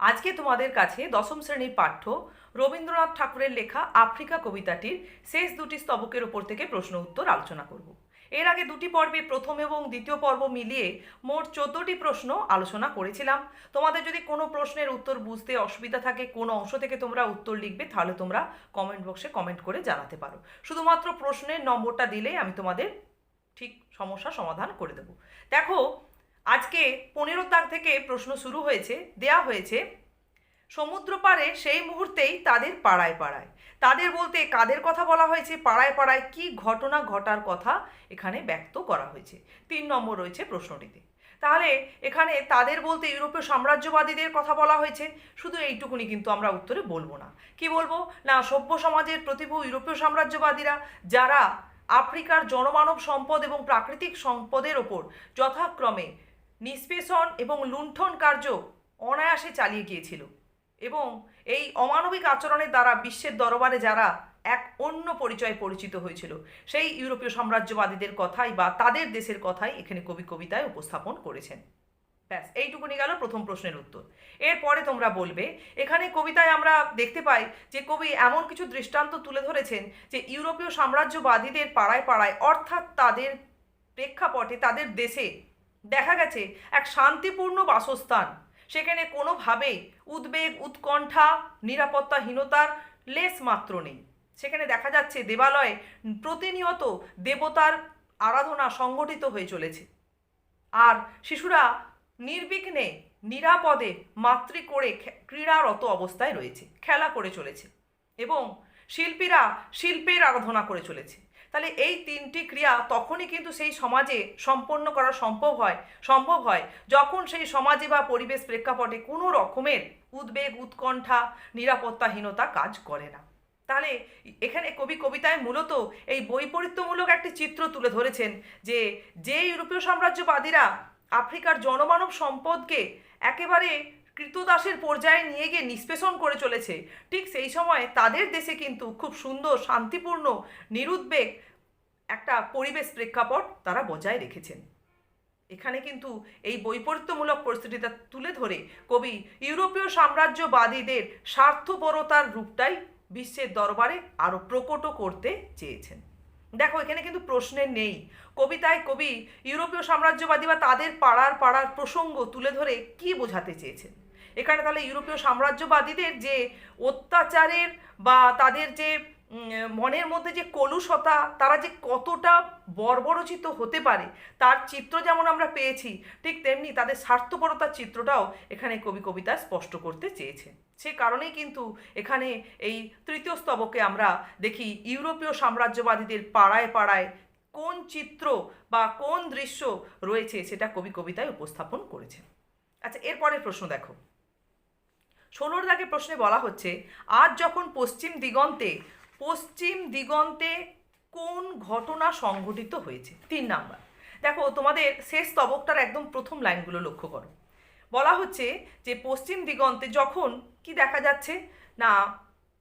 আজকে তোমাদের কাছে দশম শ্রেণির পাঠ্য রবীন্দ্রনাথ ঠাকুরের লেখা আফ্রিকা কবিতাটির শেষ দুটি স্তবকের ওপর থেকে প্রশ্ন উত্তর আলোচনা করব। এর আগে দুটি পর্বে প্রথম এবং দ্বিতীয় পর্ব মিলিয়ে মোট চোদ্দটি প্রশ্ন আলোচনা করেছিলাম। তোমাদের যদি কোনো প্রশ্নের উত্তর বুঝতে অসুবিধা থাকে, কোনো অংশ থেকে তোমরা উত্তর লিখবে, তাহলে তোমরা কমেন্ট বক্সে কমেন্ট করে জানাতে পারো। শুধুমাত্র প্রশ্নের নম্বরটা দিলেই আমি তোমাদের ঠিক সমস্যা সমাধান করে দেব। দেখো আজকে পনেরো তার থেকে প্রশ্ন শুরু হয়েছে, দেয়া হয়েছে, সমুদ্র পাড়ে সেই মুহূর্তেই তাদের পাড়ায় পাড়ায়। তাদের বলতে কাদের কথা বলা হয়েছে, পাড়ায় পাড়ায় কি ঘটনা ঘটার কথা এখানে ব্যক্ত করা হয়েছে। তিন নম্বর রয়েছে প্রশ্নটিতে। তাহলে এখানে তাদের বলতে ইউরোপীয় সাম্রাজ্যবাদীদের কথা বলা হয়েছে, শুধু এইটুকুনি কিন্তু আমরা উত্তরে বলব না। কি বলব? না, সভ্য সমাজের প্রতিভু ইউরোপীয় সাম্রাজ্যবাদীরা যারা আফ্রিকার জনমানব সম্পদ এবং প্রাকৃতিক সম্পদের ওপর যথাক্রমে নিষ্পেষণ এবং লুণ্ঠন কার্য অনায়াসে চালিয়ে গিয়েছিল এবং এই অমানবিক আচরণের দ্বারা বিশ্বের দরবারে যারা এক অন্য পরিচয়ে পরিচিত হয়েছিল, সেই ইউরোপীয় সাম্রাজ্যবাদীদের কথাই বা তাদের দেশের কথাই এখানে কবি কবিতায় উপস্থাপন করেছেন। ব্যাস, এইটুকুনি গেল প্রথম প্রশ্নের উত্তর। এরপরে তোমরা বলবে, এখানে কবিতায় আমরা দেখতে পাই যে কবি এমন কিছু দৃষ্টান্ত তুলে ধরেছেন যে ইউরোপীয় সাম্রাজ্যবাদীদের পাড়ায় পাড়ায়, অর্থাৎ তাদের প্রেক্ষাপটে তাদের দেশে দেখা গেছে এক শান্তিপূর্ণ বাসস্থান। সেখানে কোনোভাবেই উদ্বেগ, উৎকণ্ঠা, নিরাপত্তাহীনতার লেশ মাত্র নেই। সেখানে দেখা যাচ্ছে দেবালয়ে প্রতিনিয়ত দেবতার আরাধনা সংগঠিত হয়ে চলেছে। আর শিশুরা নির্বিঘ্নে, নিরাপদে মাতৃ করে ক্রীড়ারত অবস্থায় রয়েছে, খেলা করে চলেছে। এবং শিল্পীরা শিল্পের আরাধনা করে চলেছে। তাহলে এই তিনটি ক্রিয়া তখনই কিন্তু সেই সমাজে সম্পন্ন করা সম্ভব হয় সম্ভব হয় যখন সেই সমাজে বা পরিবেশ প্রেক্ষাপটে কোনো রকমের উদ্বেগ, উৎকণ্ঠা, নিরাপত্তাহীনতা কাজ করে না। তাহলে এখানে কবি কবিতায় মূলত এই বৈপরীত্যমূলক একটি চিত্র তুলে ধরেছেন যে যে ইউরোপীয় সাম্রাজ্যবাদীরা আফ্রিকার জনমানব সম্পদকে একেবারে কৃতদাসের পর্যায়ে নিয়ে গিয়ে নিষ্পেষণ করে চলেছে। ঠিক সেই সময় তাদের দেশে কিন্তু খুব সুন্দর, শান্তিপূর্ণ, নিরুদ্বেগ একটা পরিবেশ প্রেক্ষাপট তারা বজায় রেখেছেন। এখানে কিন্তু এই বৈপরীত্যমূলক পরিস্থিতিটা তুলে ধরে কবি ইউরোপীয় সাম্রাজ্যবাদীদের স্বার্থপরতার রূপটাই বিশ্বের দরবারে আরও প্রকট করতে চেয়েছেন। দেখো, এখানে কিন্তু প্রশ্নের নেই। কবিতায় কবি ইউরোপীয় সাম্রাজ্যবাদী বা তাদের পাড়ার পাড়ার প্রসঙ্গ তুলে ধরে কি বোঝাতে চেয়েছেন? এখানে তাহলে ইউরোপীয় সাম্রাজ্যবাদীদের যে অত্যাচারের বা তাদের যে মনের মধ্যে যে কলুষতা, তারা যে কতটা বর্বরচিত হতে পারে, তার চিত্র যেমন আমরা পেয়েছি, ঠিক তেমনি তাদের স্বার্থপরতার চিত্রটাও এখানে কবি কবিতা স্পষ্ট করতে চেয়েছেন সে কারণেই কিন্তু এখানে এই তৃতীয় স্তবকে আমরা দেখি ইউরোপীয় সাম্রাজ্যবাদীদের পাড়ায় পাড়ায় কোন চিত্র বা কোন দৃশ্য রয়েছে সেটা কবি কবিতায় উপস্থাপন করেছেন। আচ্ছা এরপরের প্রশ্ন দেখো। ষোলোর দাগে প্রশ্নে বলা হচ্ছে, আজ যখন পশ্চিম দিগন্তে পশ্চিম দিগন্তে কোন ঘটনা সংঘটিত হয়েছে? তিন নাম্বার। দেখো, তোমাদের শেষ তবকটার একদম প্রথম লাইনগুলো লক্ষ্য করো। বলা হচ্ছে যে, পশ্চিম দিগন্তে যখন কি দেখা যাচ্ছে? না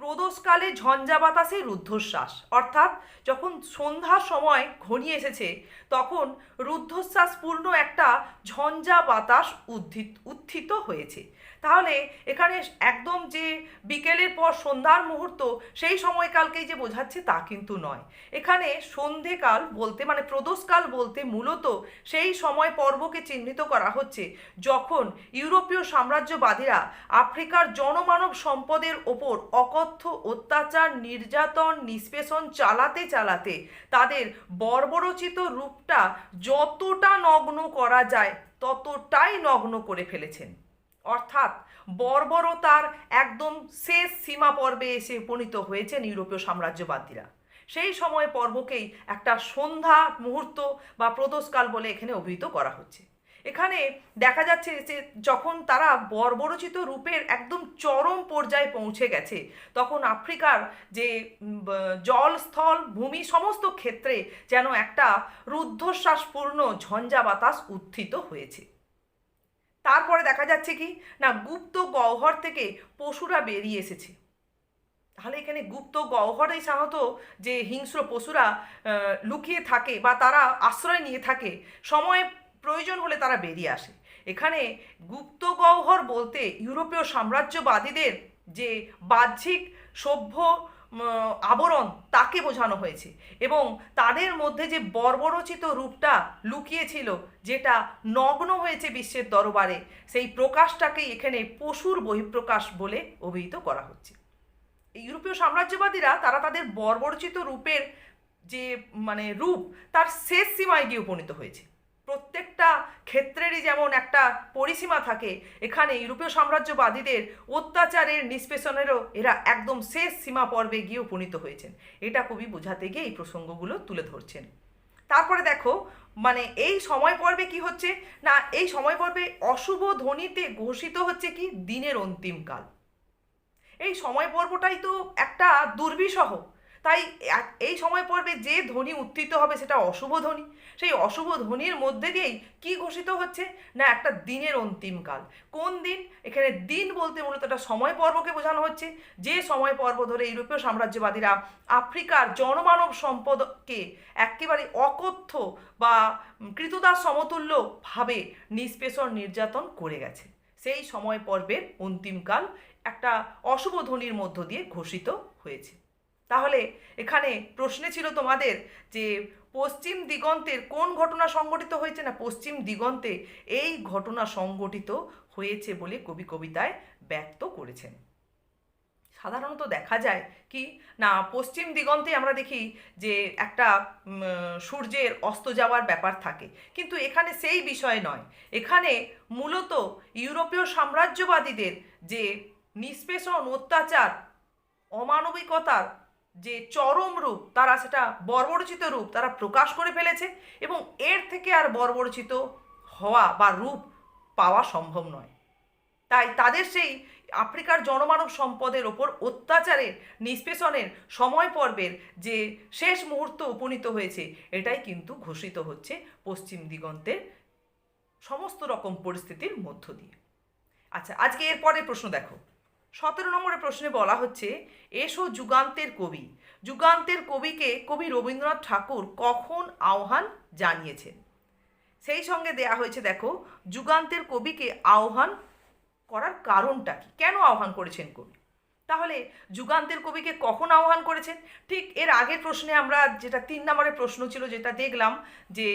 প্রদোষকালে ঝঞ্ঝা বাতাসে রুদ্ধশ্বাস। অর্থাৎ যখন সন্ধ্যার সময় ঘনিয়ে এসেছে, তখন রুদ্ধশ্বাসপূর্ণ একটা ঝঞ্ঝা বাতাস উদ্ধিত উত্থিত হয়েছে। তাহলে এখানে একদম যে বিকেলের পর সন্ধ্যার মুহূর্ত, সেই সময়কালকেই যে বোঝাচ্ছে তা কিন্তু নয়। এখানে সন্ধেকাল বলতে মানে প্রদোষকাল বলতে মূলত সেই সময় পর্বকে চিহ্নিত করা হচ্ছে, যখন ইউরোপীয় সাম্রাজ্যবাদীরা আফ্রিকার জনমানব সম্পদের ওপর অকথ্য অত্যাচার, নির্যাতন, নিষ্পেষণ চালাতে চালাতে তাদের বর্বরচিত রূপটা যতটা নগ্ন করা যায় ততটাই নগ্ন করে ফেলেছেন। অর্থাৎ বর্বরতার একদম শেষ সীমা পর্বে এসে উপনীত হয়েছেন ইউরোপীয় সাম্রাজ্যবাদীরা। সেই সময় পর্বকেই একটা সন্ধ্যা মুহূর্ত বা প্রদোষকাল বলে এখানে অভিহিত করা হচ্ছে। এখানে দেখা যাচ্ছে যে যখন তারা বর্বরচিত রূপের একদম চরম পর্যায়ে পৌঁছে গেছে, তখন আফ্রিকার যে জল স্থল ভূমি সমস্ত ক্ষেত্রে যেন একটা রুদ্ধশ্বাসপূর্ণ ঝঞ্ঝা বাতাস উত্থিত হয়েছে। তারপরে দেখা যাচ্ছে কি, না গুপ্ত গহ্বর থেকে পশুরা বেরিয়ে এসেছে। তাহলে এখানে গুপ্ত গহ্বরে সাধারণত যে হিংস্র পশুরা লুকিয়ে থাকে বা তারা আশ্রয় নিয়ে থাকে, সময় প্রয়োজন হলে তারা বেরিয়ে আসে। এখানে গুপ্ত গহ্বর বলতে ইউরোপীয় সাম্রাজ্যবাদীদের যে বাহ্যিক সভ্য আবরণ, তাকে বোঝানো হয়েছে এবং তাদের মধ্যে যে বর্বরচিত রূপটা লুকিয়েছিল, যেটা নগ্ন হয়েছে বিশ্বের দরবারে, সেই প্রকাশটাকেই এখানে পশুর বহিঃপ্রকাশ বলে অভিহিত করা হচ্ছে। ইউরোপীয় সাম্রাজ্যবাদীরা, তারা তাদের বর্বরচিত রূপের যে মানে রূপ, তার শেষ সীমায় গিয়ে উপনীত হয়েছে। প্রত্যেকটা ক্ষেত্রেরই যেমন একটা পরিসীমা থাকে, এখানে ইউরোপীয় সাম্রাজ্যবাদীদের অত্যাচারের নিষ্পেষণেরও এরা একদম শেষ সীমা পর্বে গিয়ে উপনীত হয়েছেন। এটা কবি বোঝাতে গিয়ে এই প্রসঙ্গগুলো তুলে ধরছেন। তারপরে দেখো মানে এই সময় পর্বে কি হচ্ছে? না, এই সময় পর্বে অশুভ ধ্বনিতে ঘোষিত হচ্ছে কি? দিনের অন্তিম কাল। এই সময় পর্বটাই তো একটা দুর্বিষহ। তাই এই সময় পর্বে যে ধ্বনি উত্থিত হবে সেটা অশুভ ধ্বনি। সেই অশুভ ধ্বনির মধ্যে দিয়েই কি ঘোষিত হচ্ছে? না, একটা দিনের অন্তিম কাল। কোন দিন? এখানে দিন বলতে মূলত একটা সময় পর্বকে বোঝানো হচ্ছে। যে সময় পর্ব ধরে ইউরোপীয় সাম্রাজ্যবাদীরা আফ্রিকার জনমানব সম্পদকে একেবারে অকথ্য বা কৃতদাস সমতুল্যভাবে নিষ্পেষণ, নির্যাতন করে গেছে। সেই সময় পর্বের অন্তিমকাল একটা অশুভ ধ্বনির মধ্য দিয়ে ঘোষিত হয়েছে। তাহলে এখানে প্রশ্নে ছিল তোমাদের যে পশ্চিম দিগন্তের কোন ঘটনা সংঘটিত হয়েছে না পশ্চিম দিগন্তে এই ঘটনা সংঘটিত হয়েছে বলে কবি কবিতায় ব্যক্ত করেছেন। সাধারণত দেখা যায় কি না পশ্চিম দিগন্তে আমরা দেখি যে একটা সূর্যের অস্ত যাওয়ার ব্যাপার থাকে। কিন্তু এখানে সেই বিষয় নয়। এখানে মূলত ইউরোপীয় সাম্রাজ্যবাদীদের যে নিষ্পেষণ, অত্যাচার, অমানবিকতার যে চরম রূপ তারা সেটা বর্বরচিত রূপ তারা প্রকাশ করে ফেলেছে এবং এর থেকে আর বর্বরচিত হওয়া বা রূপ পাওয়া সম্ভব নয়। তাই তাদের সেই আফ্রিকার জনমানব সম্পদের ওপর অত্যাচারের, নিষ্পেষণের সময় পর্বের যে শেষ মুহূর্ত উপনীত হয়েছে, এটাই কিন্তু ঘোষিত হচ্ছে পশ্চিম দিগন্তের সমস্ত রকম পরিস্থিতির মধ্য দিয়ে। আচ্ছা আজকে এরপরের প্রশ্ন দেখো। সতেরো নম্বরের প্রশ্নে বলা হচ্ছে, এসো যুগান্তের কবি। যুগান্তের কবিকে কবি রবীন্দ্রনাথ ঠাকুর কখন আহ্বান জানিয়েছেন? সেই সঙ্গে দেয়া হয়েছে, দেখো, যুগান্তের কবিকে আহ্বান করার কারণটা কি? কেন আহ্বান করেছেন কবি? তাহলে যুগান্তের কবিকে কখন আহ্বান করেছেন? ঠিক এর আগের প্রশ্নে আমরা যেটা তিন নম্বরের প্রশ্ন ছিল, যেটা দেখলাম যে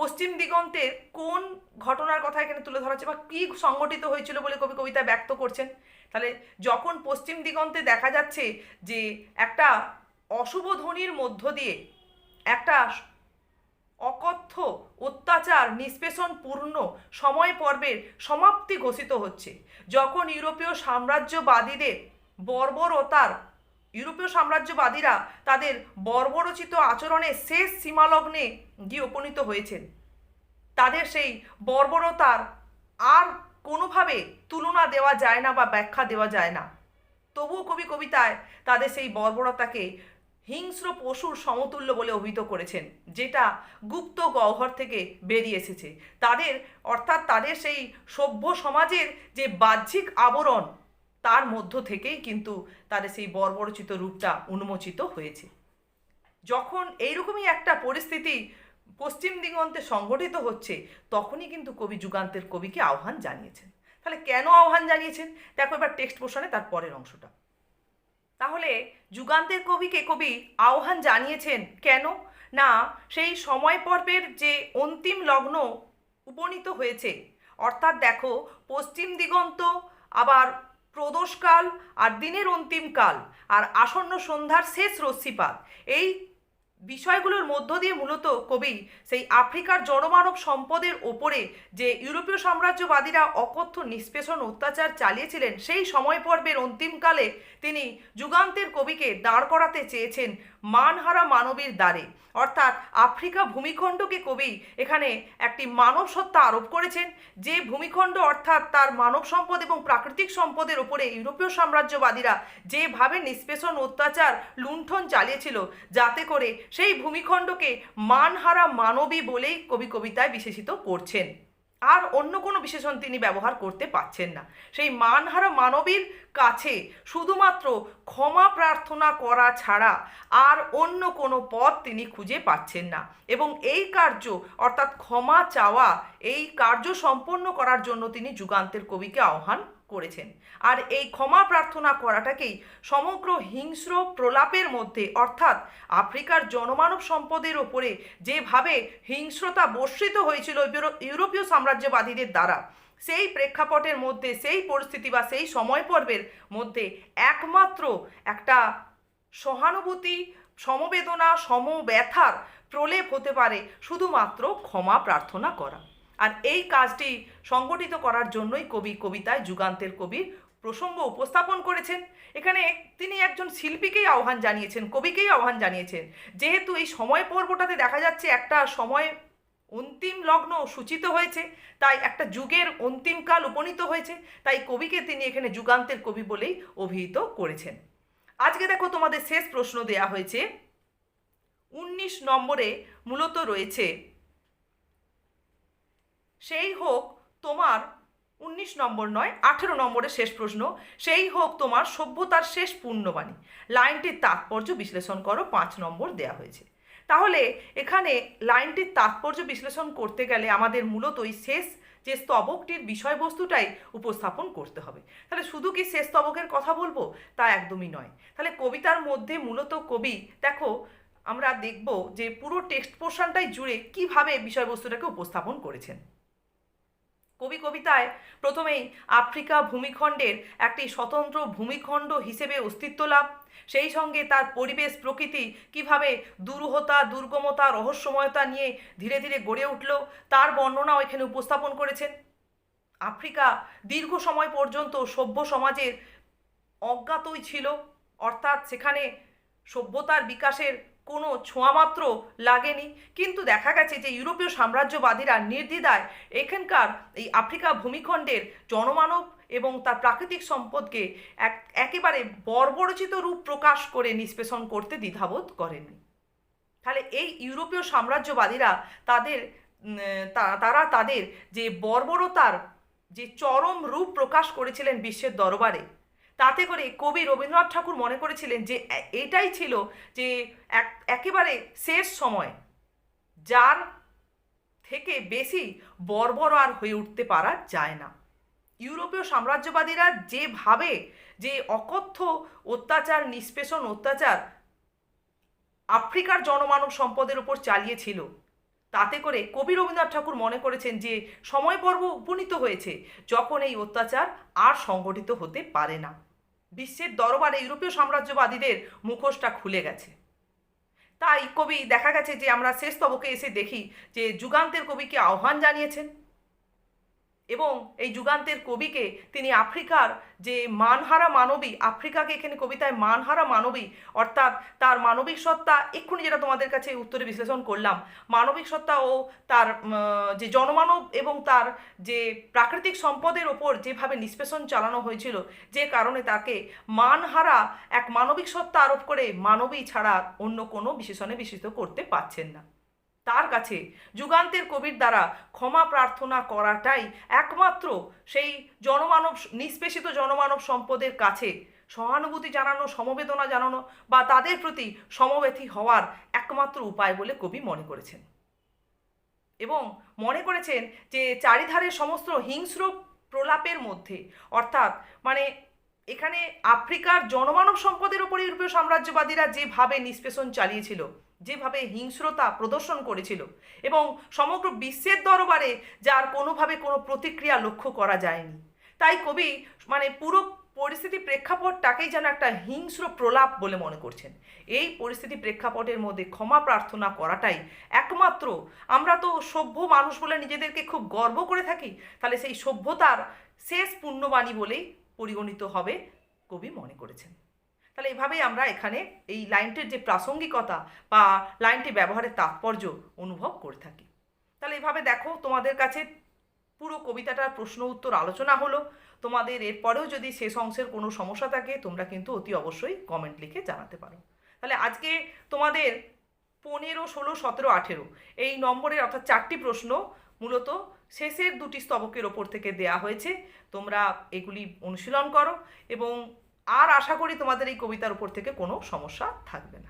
পশ্চিম দিগন্তের কোন ঘটনার কথা এখানে তুলে ধরা হচ্ছে বা কী সংগঠিত হয়েছিল বলে কবি কবিতা ব্যক্ত করছেন? তাহলে যখন পশ্চিম দিগন্তে দেখা যাচ্ছে যে একটা অশুভ ধ্বনির মধ্য দিয়ে একটা অকথ্য অত্যাচার, নিষ্পেষণ পূর্ণ সময় পর্বের সমাপ্তি ঘোষিত হচ্ছে। যখন ইউরোপীয় সাম্রাজ্যবাদীদের বর্বরতার, ইউরোপীয় সাম্রাজ্যবাদীরা তাদের বর্বরচিত আচরণের শেষ সীমালগ্নে গিয়ে উপনীত হয়েছেন, তাদের সেই বর্বরতার আর কোনোভাবে তুলনা দেওয়া যায় না বা ব্যাখ্যা দেওয়া যায় না। তবুও কবি কবিতায় তাদের সেই বর্বরতাকে হিংস্র পশুর সমতুল্য বলে অভিহিত করেছেন, যেটা গুপ্ত গহ্বর থেকে বেরিয়ে এসেছে। তাদের, অর্থাৎ তাদের সেই সভ্য সমাজের যে বাহ্যিক আবরণ, তার মধ্য থেকেই কিন্তু তাদের সেই বর্বরচিত রূপটা উন্মোচিত হয়েছে। যখন এইরকমই একটা পরিস্থিতি পশ্চিম দিগন্তে সংগঠিত হচ্ছে, তখনই কিন্তু কবি যুগান্তের কবিকে আহ্বান জানিয়েছেন। তাহলে কেন আহ্বান জানিয়েছেন? দেখো এবার টেক্সট পোর্শনে তার পরের অংশটা। তাহলে যুগান্তের কবিকে কবি আহ্বান জানিয়েছেন কেন? না, সেই সময় পর্বের যে অন্তিম লগ্ন উপনীত হয়েছে, অর্থাৎ দেখো পশ্চিম দিগন্ত, আবার প্রদোষকাল আর দিনের অন্তিম কাল, আর আসন্ন সন্ধ্যার শেষ রশ্মিপাত, এই বিষয়গুলোর মধ্য দিয়ে মূলত কবি সেই আফ্রিকার জনমানব সম্পদের ওপরে যে ইউরোপীয় সাম্রাজ্যবাদীরা অকথ্য নিষ্পেষণ অত্যাচার চালিয়েছিলেন, সেই সময় পর্বের অন্তিমকালে তিনি যুগান্তের কবিকে দাঁড় করাতে চেয়েছেন মানহারা মানবীর দ্বারে। অর্থাৎ আফ্রিকা ভূমিখণ্ডকে কবি এখানে একটি মানব সত্তা আরোপ করেছেন, যে ভূমিখণ্ড অর্থাৎ তার মানব সম্পদ এবং প্রাকৃতিক সম্পদের ওপরে ইউরোপীয় সাম্রাজ্যবাদীরা যেভাবে নিষ্পেষণ অত্যাচার লুণ্ঠন চালিয়েছিল, যাতে করে সেই ভূমিখণ্ডকে মানহারা মানবী বলেই কবি কবিতায় বিশেষিত করছেন। আর অন্য কোনো বিশেষণ তিনি ব্যবহার করতে পাচ্ছেন না। সেই মানহারা মানবীর কাছে শুধুমাত্র ক্ষমা প্রার্থনা করা ছাড়া আর অন্য কোনো পথ তিনি খুঁজে পাচ্ছেন না। এবং এই কার্য, অর্থাৎ ক্ষমা চাওয়া, এই কার্য সম্পন্ন করার জন্য তিনি যুগান্তের কবিকে আহ্বান করেছেন। আর এই ক্ষমা প্রার্থনা করাটাকেই সমগ্র হিংস্র প্রলাপের মধ্যে, অর্থাৎ আফ্রিকার জনমানব সম্পদের ওপরে যেভাবে হিংস্রতা বর্ষিত হয়েছিল ইউরোপীয় সাম্রাজ্যবাদীদের দ্বারা, সেই প্রেক্ষাপটের মধ্যে, সেই পরিস্থিতি বা সেই সময় পর্বের মধ্যে একমাত্র একটা সহানুভূতি, সমবেদনা, সমব্যথার প্রলেপ হতে পারে শুধুমাত্র ক্ষমা প্রার্থনা করা। আর এই কাজটি সংগঠিত করার জন্যই কবি কবিতায় যুগান্তের কবির প্রসঙ্গ উপস্থাপন করেছেন। এখানে তিনি একজন শিল্পীকেই আহ্বান জানিয়েছেন, কবিকেই আহ্বান জানিয়েছেন। যেহেতু এই সময় পর্বটাতে দেখা যাচ্ছে একটা সময় অন্তিম লগ্ন সূচিত হয়েছে, তাই একটা যুগের অন্তিমকাল উপনীত হয়েছে, তাই কবিকে তিনি এখানে যুগান্তের কবি বলেই অভিহিত করেছেন। আজকে দেখো তোমাদের শেষ প্রশ্ন দেয়া হয়েছে। উনিশ নম্বরে মূলত রয়েছে সেই হোক তোমার উনিশ নম্বর নয়, আঠেরো নম্বরের শেষ প্রশ্ন, সেই হোক তোমার সভ্যতার শেষ পূর্ণবাণী। লাইনটির তাৎপর্য বিশ্লেষণ করো, পাঁচ নম্বর দেয়া হয়েছে। তাহলে এখানে লাইনটির তাৎপর্য বিশ্লেষণ করতে গেলে আমাদের মূলত ওই শেষ যে স্তবকটির বিষয়বস্তুটাই উপস্থাপন করতে হবে। তাহলে শুধু কি শেষ স্তবকের কথা বলব? তা একদমই নয়। তাহলে কবিতার মধ্যে মূলত কবি, দেখো, আমরা দেখব যে পুরো টেক্সট পোর্শনটাই জুড়ে কীভাবে বিষয়বস্তুটাকে উপস্থাপন করেছেন। কবি কবিতায় প্রথমেই আফ্রিকা ভূমিখণ্ডের একটি স্বতন্ত্র ভূমিখণ্ড হিসেবে অস্তিত্ব লাভ। সেই সঙ্গে তার পরিবেশ, প্রকৃতি কীভাবে দুরূহতা, দুর্গমতা, রহস্যময়তা নিয়ে ধীরে ধীরে গড়ে উঠল, তার বর্ণনাও এখানে উপস্থাপন করেছেন। আফ্রিকা দীর্ঘ সময় পর্যন্ত সভ্য সমাজের অজ্ঞাতই ছিল, অর্থাৎ সেখানে সভ্যতার বিকাশের কোনো ছোঁয়ামাত্র লাগেনি। কিন্তু দেখা গেছে যে ইউরোপীয় সাম্রাজ্যবাদীরা নির্দ্বিধায় এখানকার এই আফ্রিকা ভূমিখণ্ডের জনমানব এবং তার প্রাকৃতিক সম্পদকে এক, একেবারে বর্বরচিত রূপ প্রকাশ করে নিষ্পেষণ করতে দ্বিধাবোধ করেননি। তাহলে এই ইউরোপীয় সাম্রাজ্যবাদীরা তাদের তারা তাদের যে বর্বরতার যে চরম রূপ প্রকাশ করেছিলেন বিশ্বের দরবারে তাতে করে কবি রবীন্দ্রনাথ ঠাকুর মনে করেছিলেন যে এটাই ছিল যে, এক, একেবারে শেষ সময়। যার থেকে বেশি বর্বর আর হয়ে উঠতে পারা যায় না। ইউরোপীয় সাম্রাজ্যবাদীরা যেভাবে যে অকথ্য অত্যাচার, নিষ্পেষণ অত্যাচার আফ্রিকার জনমানব সম্পদের উপর চালিয়েছিল, তাতে করে কবি রবীন্দ্রনাথ ঠাকুর মনে করেছেন যে, সময় পর্ব উপনীত হয়েছে যখন এই অত্যাচার আর সংগঠিত হতে পারে না। বিশ্বের দরবারে ইউরোপীয় সাম্রাজ্যবাদীদের মুখোশটা খুলে গেছে। তাই কবি দেখা গেছে যে আমরা শেষ তবকে এসে দেখি যে যুগান্তের কবিকে আহ্বান জানিয়েছেন। এবং এই যুগান্তের কবিকে তিনি আফ্রিকার যে মানহারা মানবী, আফ্রিকাকে এখানে কবিতায় মানহারা মানবী, অর্থাৎ তার মানবিক সত্তা, এক্ষুনি যেটা তোমাদের কাছে উত্তরে বিশ্লেষণ করলাম। মানবিক সত্তা ও তার যে জনমানব এবং তার যে প্রাকৃতিক সম্পদের ওপর যেভাবে নিষ্পেষণ চালানো হয়েছিল, যে কারণে তাকে মানহারা এক মানবিক সত্তা আরোপ করে মানবী ছাড়া অন্য কোনো বিশেষণে বিশেষিত করতে পারছেন না। তার কাছে যুগান্তের কবির দ্বারা ক্ষমা প্রার্থনা করাটাই একমাত্র সেই জনমানব, নিষ্পেষিত জনমানব সম্পদের কাছে সহানুভূতি জানানো, সমবেদনা জানানো বা তাদের প্রতি সমব্যথী হওয়ার একমাত্র উপায় বলে কবি মনে করেছেন। এবং মনে করেছেন যে চারিধারে সমস্ত হিংস্র প্রলাপের মধ্যে, অর্থাৎ মানে এখানে আফ্রিকার জনমানব সম্পদের উপর ইউরোপীয় সাম্রাজ্যবাদীরা যেভাবে নিষ্পেষণ চালিয়েছিল যেভাবে হিংস্রতা প্রদর্শন করেছিল এবং সমগ্র বিশ্বের দরবারে যার কোনোভাবে কোনো প্রতিক্রিয়া লক্ষ্য করা যায়নি। তাই কবি মানে পুরো পরিস্থিতি প্রেক্ষাপটটাকেই যেন একটা হিংস্র প্রলাপ বলে মনে করছেন। এই পরিস্থিতি প্রেক্ষাপটের মধ্যে ক্ষমা প্রার্থনা করাটাই একমাত্র আমরা তো সভ্য মানুষ বলে নিজেদেরকে খুব গর্ব করে থাকি, তাহলে সেই সভ্যতার শেষ পুণ্যবাণী বলেই পরিগণিত হবে, কবি মনে করেছেন। তাহলে এভাবেই আমরা এখানে এই লাইনটির যে প্রাসঙ্গিকতা বা লাইনটি ব্যবহারের তাৎপর্য অনুভব করে থাকি। তাহলে এভাবে দেখো, তোমাদের কাছে পুরো কবিতাটার প্রশ্ন উত্তর আলোচনা হলো। তোমাদের এরপরেও যদি শেষ অংশের কোনো সমস্যা থাকে, তোমরা কিন্তু অতি অবশ্যই কমেন্ট লিখে জানাতে পারো। তাহলে আজকে তোমাদের পনেরো, ষোলো, সতেরো, আঠেরো এই নম্বরের অর্থাৎ চারটি প্রশ্ন মূলত শেষের দুটি স্তবকের ওপর থেকে দেয়া হয়েছে। তোমরা এগুলি অনুশীলন করো এবং আর আশা করি তোমাদের এই কবিতার উপর থেকে কোনো সমস্যা থাকবে না।